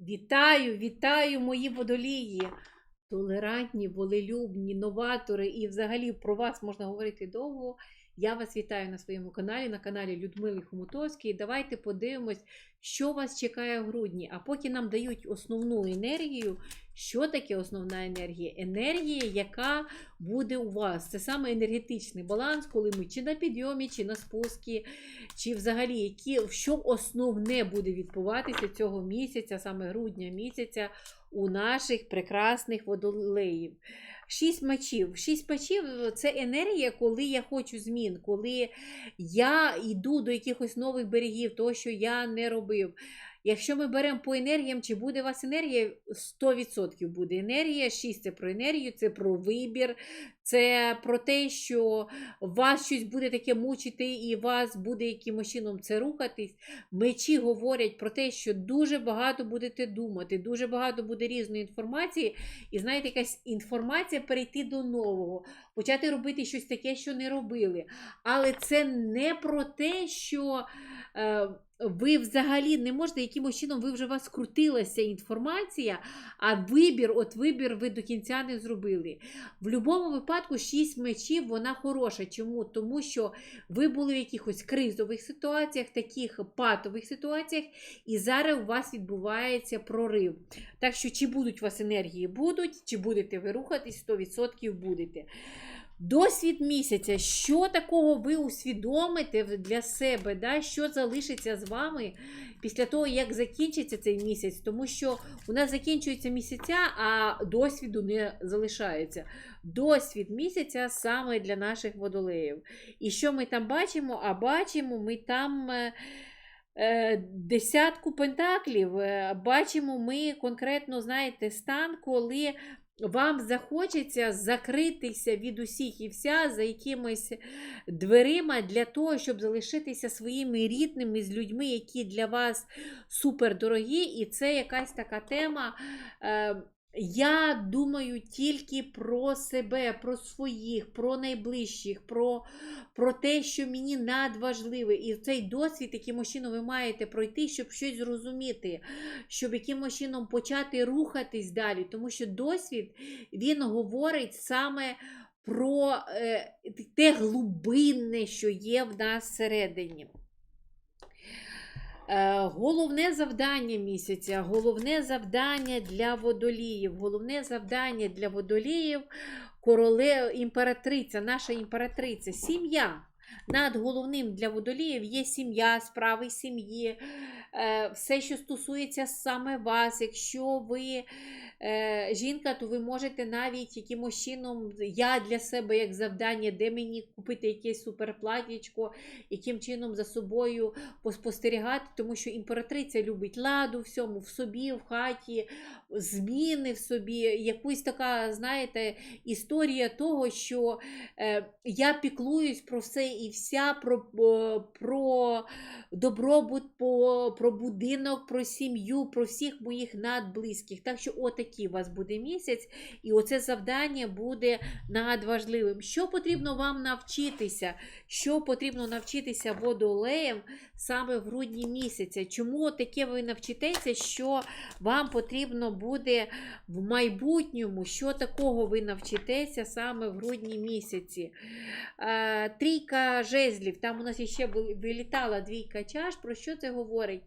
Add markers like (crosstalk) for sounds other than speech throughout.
Вітаю, вітаю, мої водолії! Толерантні, волелюбні, новатори, і взагалі про вас можна говорити довго. Я вас вітаю на своєму каналі, на каналі Людмили Хомутовської. Давайте подивимось, що вас чекає в грудні. А поки нам дають основну енергію, що таке основна енергія? Енергія, яка буде у вас. Це саме енергетичний баланс, коли ми чи на підйомі, чи на спускі, чи взагалі які, що основне буде відбуватися цього місяця, саме грудня місяця, у наших прекрасних водолеїв. Шість мечів. Шість мечів це енергія, коли я хочу змін, коли я йду до якихось нових берегів, того, що я не робив. Якщо ми беремо по енергіям, чи буде у вас енергія, 100% буде енергія. 6 це про енергію, це про вибір, це про те, що вас щось буде таке мучити, і вас буде якимось чином це рухатись. Мечі говорять про те, що дуже багато будете думати, дуже багато буде різної інформації, і знаєте, якась інформація перейти до нового, почати робити щось таке, що не робили. Але це не про те, що. Е, ви взагалі не можете, якимось чином ви вже вас скрутилася інформація, а вибір, от вибір ви до кінця не зробили. В будь-якому випадку, шість мечів вона хороша. Чому? Тому що ви були в якихось кризових ситуаціях, таких патових ситуаціях, і зараз у вас відбувається прорив. Так що, чи будуть у вас енергії? Будуть, чи будете ви рухатись, 100% будете. Досвід місяця, що такого ви усвідомите для себе, да? що залишиться з вами після того, як закінчиться цей місяць, тому що у нас закінчуються місяця, а досвіду не залишається. Досвід місяця саме для наших водолеїв. І що ми там бачимо? А бачимо, ми там. е, е, Десятку пентаклів Е, бачимо ми конкретно, знаєте, стан, коли вам захочеться закритися від усіх і вся за якимись дверима для того, щоб залишитися своїми рідними з людьми, які для вас супердорогі. І це якась така тема. Я думаю тільки про себе, про своїх, про найближчих, про, про те, що мені надважливе. І цей досвід, яким чином ви маєте пройти, щоб щось зрозуміти, щоб якимось чином почати рухатись далі. Тому що досвід він говорить саме про е, те глибинне, що є в нас всередині. Е, Головне завдання місяця, головне завдання для водоліїв, головне завдання для водоліїв, короле, імператриця, наша імператриця, сім'я. Над головним для водоліїв є сім'я, справи сім'ї, е, все, що стосується саме вас. Якщо ви е, жінка, то ви можете навіть якимось чином, я для себе як завдання, де мені купити якесь суперплатічко, яким чином за собою поспостерігати, тому що імператриця любить ладу всьому, в собі, в хаті, зміни в собі, якусь така, знаєте, історія того, що е, я піклуюсь про все і вся, про, е, про добробут, про, про будинок, про сім'ю, про всіх моїх надблизьких. Так що отакий у вас буде місяць, і оце завдання буде надважливим. Що потрібно вам навчитися? Що потрібно навчитися водолеям саме в грудні місяця? Чому таке ви навчитеся, що вам потрібно буде в майбутньому, що такого ви навчитеся саме в грудні місяці? Е, Трійка жезлів, там у нас ще вилітала двійка чаш. Про що це говорить?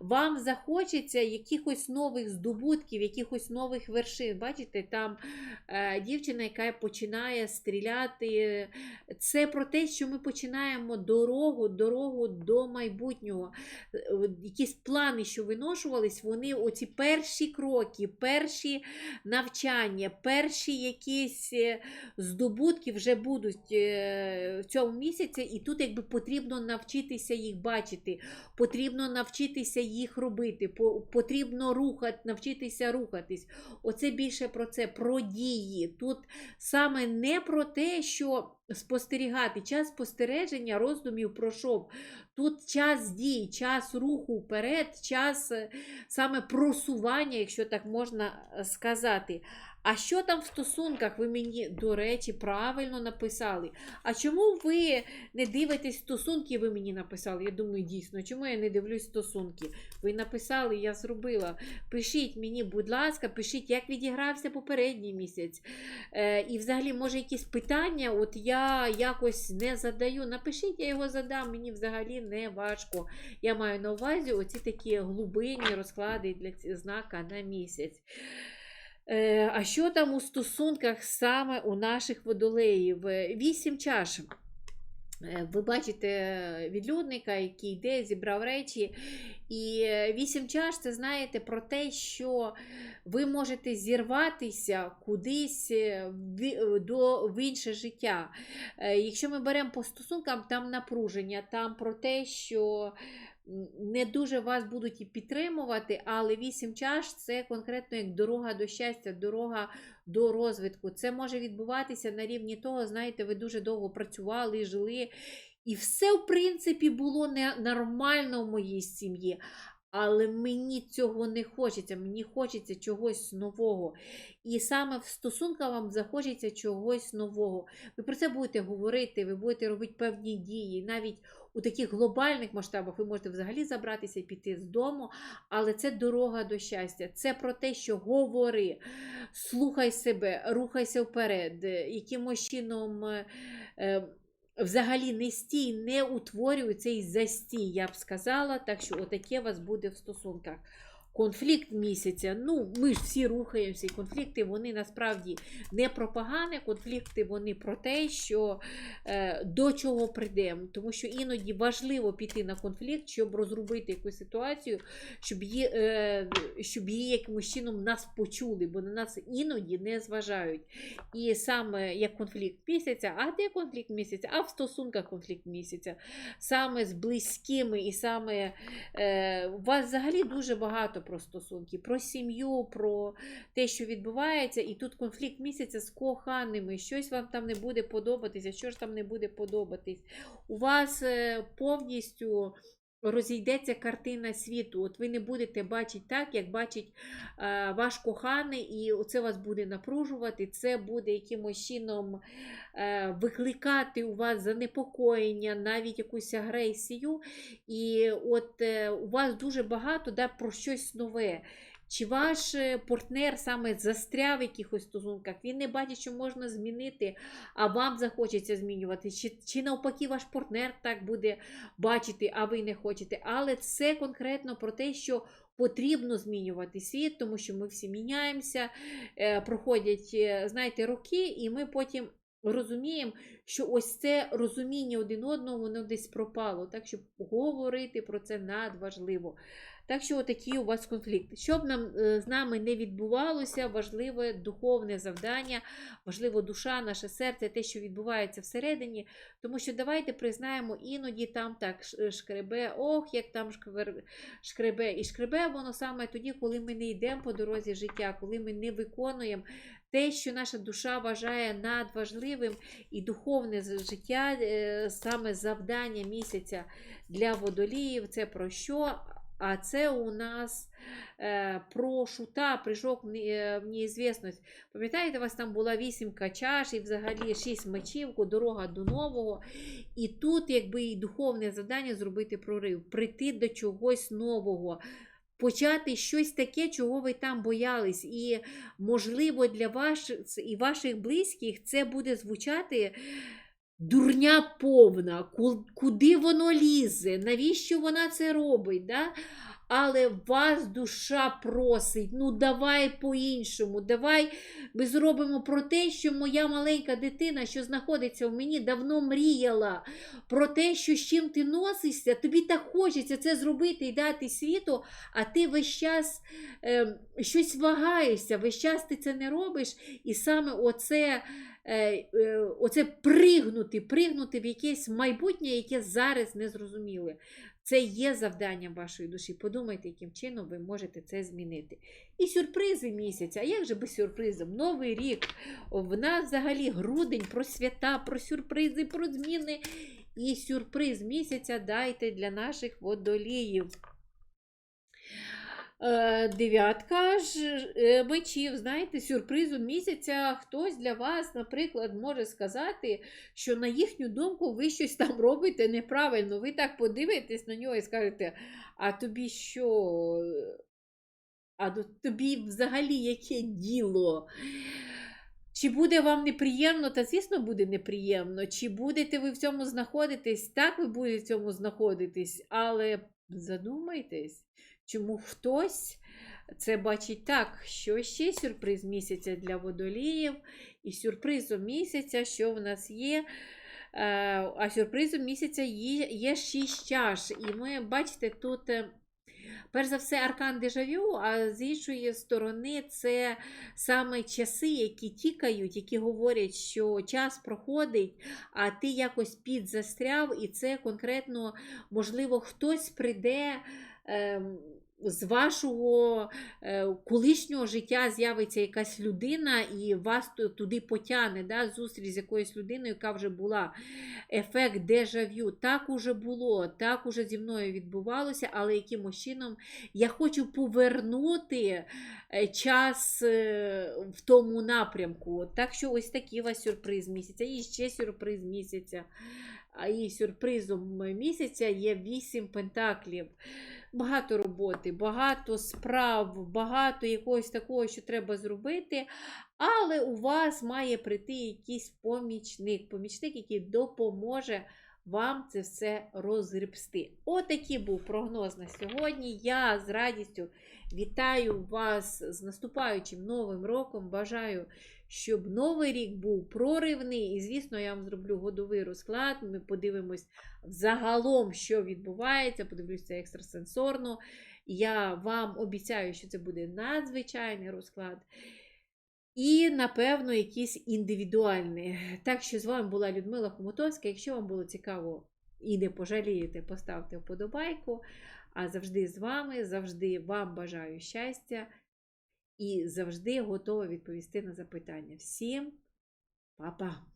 Вам захочеться якихось нових здобутків, якихось вершин. Бачите, там е, дівчина, яка починає стріляти. Це про те, що ми починаємо дорогу, дорогу до майбутнього. Якісь плани, що виношувались, вони оці перші кроки, перші навчання, перші якісь е, здобутки вже будуть е, в цьому місяці, і тут якби потрібно навчитися їх бачити, потрібно навчитися їх робити, по- потрібно рухати, навчитися рухатись. Оце більше про це, про дії. Тут саме не про те, що спостерігати. Час спостереження, роздумів пройшов. Тут час дій, час руху вперед, час е, саме просування, якщо так можна е, сказати. А що там в стосунках? Ви мені, до речі, правильно написали. А чому ви не дивитесь стосунки? Ви мені написали. Я думаю, дійсно, чому я не дивлюсь стосунки? Ви написали, я зробила. Пишіть мені, будь ласка, пишіть, як відігрався попередній місяць. Е, і взагалі, може, якісь питання, от я якось не задаю. Напишіть, я його задам, мені взагалі не важко. Я маю на увазі оці такі глибинні розклади для знака на місяць. Е, а що там у стосунках саме у наших водолеїв? Е, Вісім чаш. Е, Ви бачите відлюдника, який йде, зібрав речі. І вісім чаш це знаєте про те, що ви можете зірватися кудись до, в інше життя. Якщо ми беремо по стосункам, там напруження, там про те, що не дуже вас будуть і підтримувати, але вісім чаш це конкретно як дорога до щастя, дорога до розвитку. Це може відбуватися на рівні того, знаєте, ви дуже довго працювали, жили, і все, в принципі, було не нормально в моїй сім'ї. Але мені цього не хочеться, мені хочеться чогось нового. І саме в стосунках вам захочеться чогось нового. Ви про це будете говорити, ви будете робити певні дії. Навіть у таких глобальних масштабах ви можете взагалі забратися і піти з дому, але це дорога до щастя. Це про те, що говори, слухай себе, рухайся вперед, е, якимось чином. Взагалі не стій, не утворюється і застій, я б сказала. Так що отаке у вас буде в стосунках. Конфлікт місяця. Ну, ми ж всі рухаємося, і конфлікти вони насправді не про погане, конфлікти вони про те, що е, до чого прийдемо. Тому що іноді важливо піти на конфлікт, щоб розрубити якусь ситуацію, щоб її, е, щоб її якимось чином нас почули, бо на нас іноді не зважають. І саме як конфлікт місяця, а де конфлікт місяця? А в стосунках конфлікт місяця. Саме з близькими, і саме е, у вас взагалі дуже багато про стосунки, про сім'ю, про те, що відбувається, і тут конфлікт місяця з коханими. Щось вам там не буде подобатися, що ж там не буде подобатись. У вас е, повністю. Розійдеться картина світу. От ви не будете бачити так, як бачить е, ваш коханий, і це вас буде напружувати, це буде якимось чином е, викликати у вас занепокоєння, навіть якусь агресію. І от е, у вас дуже багато да, про щось нове. Чи ваш е, партнер саме застряв в якихось стосунках, він не бачить, що можна змінити, а вам захочеться змінювати. Чи, чи навпаки, ваш партнер так буде бачити, а ви не хочете. Але це конкретно про те, що потрібно змінювати світ, тому що ми всі міняємося, е, проходять, е, знаєте, роки, і ми потім розуміємо, що ось це розуміння один одного, воно десь пропало. Так що говорити про це надважливо. Так що отакі у вас конфлікти. Щоб нам е, з нами не відбувалося, важливе духовне завдання, важливо душа, наше серце, те, що відбувається всередині. Тому що давайте признаємо, іноді там так шкребе, ох, як там шкребе. І шкребе воно саме тоді, коли ми не йдемо по дорозі життя, коли ми не виконуємо те, що наша душа вважає надважливим, і духовне з- життя, е, саме завдання місяця для водоліїв, це про що? А це у нас е, про шута, прыжок в е, неізвісність. Пам'ятаєте, у вас там була вісімка чаш і взагалі шість мечів, дорога до нового. І тут, якби і духовне завдання зробити прорив, прийти до чогось нового. Почати щось таке, чого ви там боялись. І, можливо, для вас і ваших близьких це буде звучати дурня повна, ку- куди воно лізе, навіщо вона це робить. Да? Але вас душа просить, ну давай по-іншому, давай ми зробимо про те, що моя маленька дитина, що знаходиться в мені, давно мріяла. Про те, що з чим ти носишся, тобі так хочеться це зробити і дати світу, а ти весь час е, щось вагаєшся, весь час ти це не робиш. І саме оце, е, е, оце пригнути, пригнути в якесь майбутнє, яке зараз не зрозуміле. Це є завданням вашої душі. Подумайте, яким чином ви можете це змінити. І сюрпризи місяця. А як же без сюрпризів? Новий рік. В нас взагалі грудень про свята, про сюрпризи, про зміни. І сюрприз місяця дайте для наших водоліїв. Е, Дев'ятка ж е, мечів, знаєте, сюрпризу місяця хтось для вас, наприклад, може сказати, що на їхню думку ви щось там (laughs) робите неправильно. Ви так подивитесь на нього і скажете, а тобі що? А тобі взагалі яке діло? Чи буде вам неприємно? Та звісно, буде неприємно. Чи будете ви в цьому знаходитись? Так, ви будете в цьому знаходитись, але задумайтесь, чому хтось це бачить так, що ще сюрприз місяця для водоліїв, і сюрпризом місяця, що в нас є. е, А сюрпризом місяця є, шість чаш. І ми, бачите, тут. е, Перш за все, аркан дежавю, а з іншої сторони, це саме часи, які тікають, які говорять, що час проходить, а ти якось підзастряв, і це конкретно, можливо, хтось прийде. З вашого е, колишнього життя з'явиться якась людина і вас туди потягне, да, зустріч з якоюсь людиною, яка вже була. Ефект дежавю. Так уже було, так уже зі мною відбувалося, але якимось чином я хочу повернути е, час е, в тому напрямку. Так що ось такий у вас сюрприз місяця. І ще сюрприз місяця. І сюрпризом місяця є вісім пентаклів. Багато роботи, багато справ, багато якогось такого, що треба зробити. Але у вас має прийти якийсь помічник, помічник, який допоможе вам це все розгребсти. Отакий був прогноз на сьогодні. Я з радістю вітаю вас з наступаючим новим роком. Бажаю, щоб новий рік був проривний. І, звісно, я вам зроблю годовий розклад. Ми подивимось загалом, що відбувається. Подивлюся екстрасенсорно. Я вам обіцяю, що це буде надзвичайний розклад. І, напевно, якийсь індивідуальний. Так що з вами була Людмила Хомутовська. Якщо вам було цікаво і не пожалієте, поставте вподобайку. А завжди з вами, завжди вам бажаю щастя і завжди готова відповісти на запитання. Всім па-па!